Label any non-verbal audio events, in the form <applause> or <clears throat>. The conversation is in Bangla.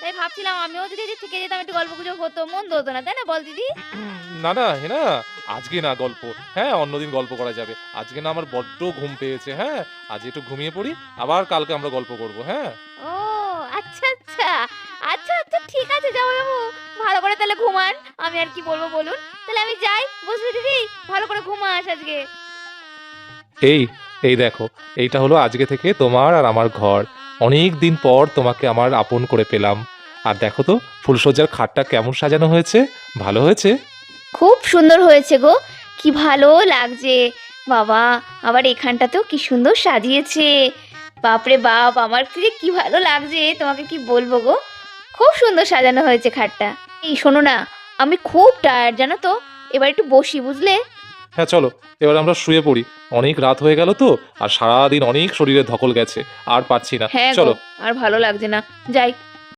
তাই ভাবছিলাম আমিও যদি থেকে যেতাম একটু গল্প গুজব হতো মন্দ হতো না তাই না বল দিদি? <clears throat> না না হেনা আজকে না গল্প। হ্যাঁ অন্যদিন গল্প করা যাবে। আজকে না আমার বড্ড ঘুম পেয়েছে হ্যাঁ? আজ একটু ঘুমিয়ে পড়ি আবার কালকে আমরা গল্প করব হ্যাঁ? ও আচ্ছা আচ্ছা। আচ্ছা আচ্ছা ঠিক আছে যাও বাবু। ভালো করে তাহলে ঘুমান। আমি আর কি বলব বলুন? তাহলে আমি যাই বুঝলি দিদি? ভালো করে ঘুমাস আজকে। এই এই দেখো এইটা হলো আজকে থেকে তোমার আর আমার ঘর। অনেক দিন পর তোমাকে আমার আপন করে পেলাম। আর দেখো তো ফুলসজ্জার খাটটা কেমন সাজানো হয়েছে? ভালো হয়েছে? খুব সুন্দর হয়েছে গো। কি ভালো লাগছে। বাবা, আবার এখানটাতেও কি সুন্দর সাজিয়েছে। বাপরে বাপ, আমার যে কি ভালো লাগছে, তোমাকে কি বলব গো? খুব সুন্দর সাজানো হয়েছে খাটটা। এই শোনো না, আমি খুব টায়ার্ড জানো তো? এবার একটু বসি, বুঝলে? হ্যাঁ চলো এবার আমরা শুয়ে পড়ি। অনেক রাত হয়ে গেল তো আর সারাদিন অনেক শরীরে ধকল গেছে আর পারছি না। হ্যাঁ গো চলো। আর ভালো লাগছে না। যাই